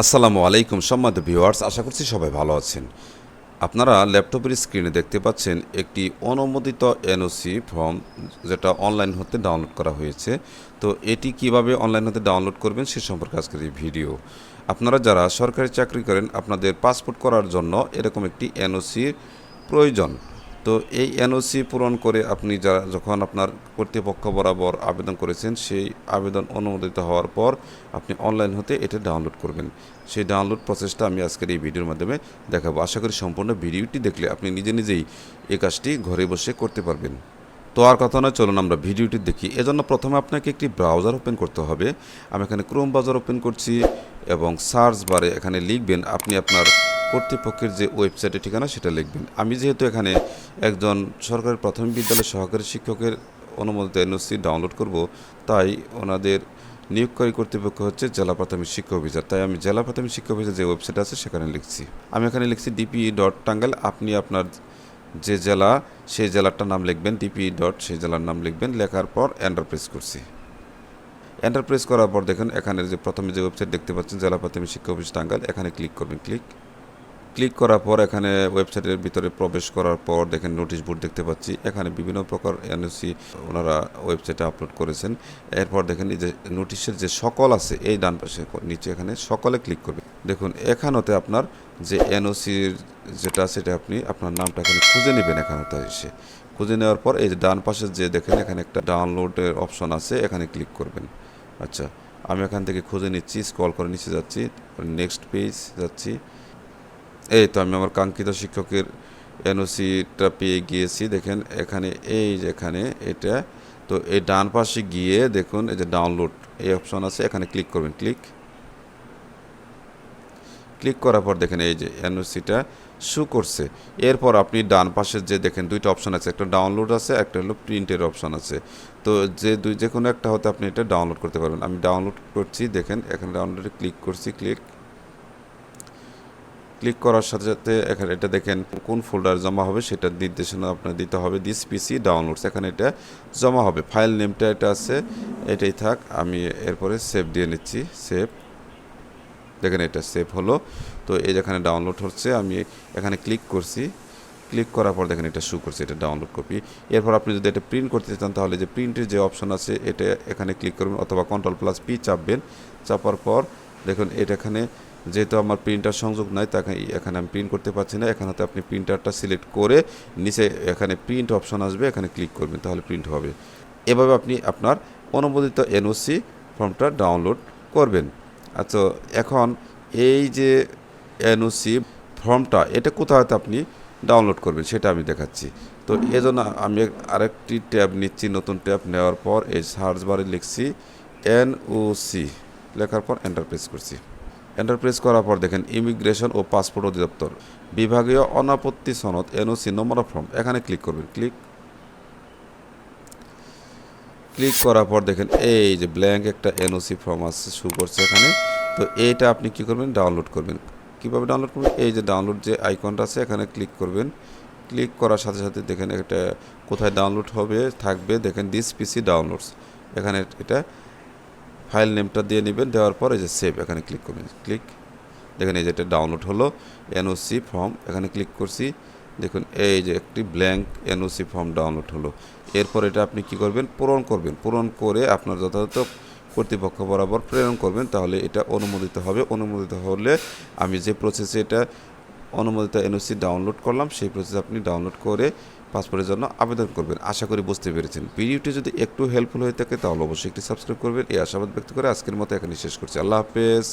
আসসালামু আলাইকুম সম্মানিত ভিউয়ার্স, আশা করছি সবাই ভালো আছেন। আপনারা ল্যাপটপের স্ক্রিনে দেখতে পাচ্ছেন একটি অনুমোদিত এনওসি ফর্ম যেটা অনলাইন হতে ডাউনলোড করা হয়েছে। তো এটি কীভাবে অনলাইন হতে ডাউনলোড করবেন সে সম্পর্কে আজকের এই ভিডিও। আপনারা যারা সরকারি চাকরি করেন, আপনাদের পাসপোর্ট করার জন্য এরকম একটি এনওসির প্রয়োজন। তো এই এনওসি পূরণ করে আপনি যা, যখন আপনার কর্তৃপক্ষ বরাবর আবেদন করেছেন, সেই আবেদন অনুমোদিত হওয়ার পর আপনি অনলাইন হতে এটা ডাউনলোড করবেন। সেই ডাউনলোড প্রসেসটা আমি আজকের এই ভিডিওর মাধ্যমে দেখাবো। আশা করি সম্পূর্ণ ভিডিওটি দেখলে আপনি নিজে নিজেই এই কাজটি ঘরে বসে করতে পারবেন। তো আর কথা নয়, চলুন আমরা ভিডিওটি দেখি। এজন্য প্রথমে আপনাকে একটি ব্রাউজার ওপেন করতে হবে। আমি এখানে ক্রোম ব্রাউজার ওপেন করছি এবং সার্চ বারে এখানে লিখবেন, আপনি আপনার কর্তৃপক্ষের যে ওয়েবসাইটের ঠিকানা সেটা লিখবেন। আমি যেহেতু এখানে একজন সরকারি প্রাথমিক বিদ্যালয়ের সহকারী শিক্ষকের অনুমোদিত এনওসি ডাউনলোড করব, তাই ওনাদের নিয়োগকারী কর্তৃপক্ষ হচ্ছে জেলা প্রাথমিক শিক্ষা অফিসার। তাই আমি জেলা প্রাথমিক শিক্ষা অফিসার যে ওয়েবসাইট আছে সেখানে লিখছি। আমি এখানে লিখছি ডিপি ডট টাঙ্গাইল আপনি আপনার যে জেলা, সেই জেলাটার নাম লিখবেন ডিপি ডট সেই জেলার নাম লিখবেন, লেখার পর এন্টার প্রেস করছি। এন্টার প্রেস করার পর দেখুন, এখানে যে প্রথমে যে ওয়েবসাইট দেখতে পাচ্ছেন, জেলা প্রাথমিক শিক্ষা অফিস টাঙ্গাইল, এখানে ক্লিক করবেন ক্লিক ক্লিক করার পর এখানে ওয়েবসাইটের ভিতরে প্রবেশ করার পর দেখেন নোটিশ বোর্ড দেখতে পাচ্ছি। এখানে বিভিন্ন প্রকার এনওসি ওনারা ওয়েবসাইটে আপলোড করেছেন। এরপর দেখেন এই যে নোটিশের যে সকল আছে, এই ডান পাশে নিচে এখানে সকলে ক্লিক করবেন। দেখুন, এখানেতে আপনার যে এনওসির যেটা সেটা আপনি আপনার নামটা এখানে খুঁজে নেবেন এখানেতে এসে। খুঁজে নেওয়ার পর এই যে ডান পাশে যে দেখেন, এখানে একটা ডাউনলোডের অপশন আছে, এখানে ক্লিক করবেন। আচ্ছা আমি এখান থেকে খুঁজে নিচ্ছি স্ক্রল করে নিচে যাচ্ছি নেক্সট পেজ যাচ্ছি। এই তো আমি আমার কাঙ্ক্ষিত শিক্ষকের এনওসিটা পেয়ে গিয়েছি। দেখেন এখানে এই যে এখানে এটা, তো এই ডান পাশে গিয়ে দেখুন এই যে ডাউনলোড এই অপশন আছে, এখানে ক্লিক করবেন ক্লিক ক্লিক করার পর দেখেন এই যে এনওসিটা শু করছে। এরপর আপনি ডান পাশে যে দেখেন দুইটা অপশন আছে, একটা ডাউনলোড আছে, একটা হলো প্রিন্টের অপশন আছে। তো যে দুই যে কোনো একটা হতে আপনি এটা ডাউনলোড করতে পারবেন আমি ডাউনলোড করছি, দেখেন এখানে ডাউনলোডে ক্লিক করছি ক্লিক ক্লিক করার সাথে সাথে এখানে এটা দেখেন কোন ফোল্ডার জমা হবে সেটা নির্দেশনা আপনার দিতে হবে। দিস পিসি ডাউনলোডস এখানে এটা জমা হবে। ফাইল নেমটা এটা আছে, এটাই থাক, আমি এরপরে সেভ দিয়ে নিচ্ছি সেভ দেখেন এটা সেভ হলো। তো এই যেখানে ডাউনলোড হচ্ছে, আমি এখানে ক্লিক করছি। ক্লিক করার পর দেখেন এটা শু করছে, এটা ডাউনলোড কপি এরপর আপনি যদি এটা প্রিন্ট করতে চান, তাহলে যে প্রিন্টের যে অপশন আছে, এটা এখানে ক্লিক করবেন অথবা কন্ট্রোল প্লাস পি চাপবেন। চাপার পর দেখুন, এটা এখানে যেহেতু আমার প্রিন্টার সংযোগ নাই, তাকে এখানে আমি প্রিন্ট করতে পারছি না। এখানে আপনি প্রিন্টারটা সিলেক্ট করে নিচে এখানে প্রিন্ট অপশন আসবে, এখানে ক্লিক করবেন, তাহলে প্রিন্ট হবে। এভাবে আপনি আপনার অনুমোদিত এনওসি ফর্মটা ডাউনলোড করবেন। আচ্ছা এখন এই যে এনওসি ফর্মটা এটা কোথায় আপনি ডাউনলোড করবেন সেটা আমি দেখাচ্ছি। তো এজন্য আমি আরেকটি ট্যাব নিচ্ছি, নতুন ট্যাব নেওয়ার পর এই সার্চ বারে লিখছি এনওসি লেখার পর এন্টার প্রেস করছি। এন্টার প্রেস করার পর দেখেন ইমিগ্রেশন ও পাসপোর্ট অধিদপ্তর বিভাগীয় অনাপত্তি সনদ এনওসি নম্বর ফর্ম এখানে ক্লিক করবেন ক্লিক ক্লিক করার পর দেখেন, এই যে ব্ল্যাঙ্ক একটা এনওসি ফর্ম আছে শু করছে এখানে। তো এইটা আপনি কি করবেন? ডাউনলোড করবেন। কীভাবে ডাউনলোড করবেন? এই যে ডাউনলোড যে আইকনটা আছে, এখানে ক্লিক করবেন। ক্লিক করার সাথে সাথে দেখেন একটা কোথায় ডাউনলোড হবে, থাকবে। দেখেন দিস পিসি ডাউনলোডস এখানে এটা ফাইল নেমটা দিয়ে নেবেন, দেওয়ার পর এই যে সেভ এখানে ক্লিক করবেন। ক্লিক দেখেন এই যে এটা ডাউনলোড হলো এনওসি ফর্ম এখানে ক্লিক করছি। দেখুন, এই যে একটি ব্ল্যাঙ্ক এনওসি ফর্ম ডাউনলোড হলো। এরপর এটা আপনি কি করবেন? পূরণ করবেন। পূরণ করে আপনার যথাযথ কর্তৃপক্ষ বরাবর প্রেরণ করবেন, তাহলে এটা অনুমোদিত হবে। অনুমোদিত হলে আমি যে প্রসেসে এটা অনুমোদিত এনওসি ডাউনলোড করলাম, সেই প্রসেস আপনি ডাউনলোড করে পাসপোর্টের জন্য আবেদন করবেন। আশা করি বুঝতে পেরেছেন। ভিডিওটি যদি একটু হেল্পফুল হয়ে থাকে, তাহলে অবশ্যই একটি সাবস্ক্রাইব করবেন। এই আশাবাদ ব্যক্ত করে আজকের মতো এখানে শেষ করছি। আল্লাহ হাফেজ।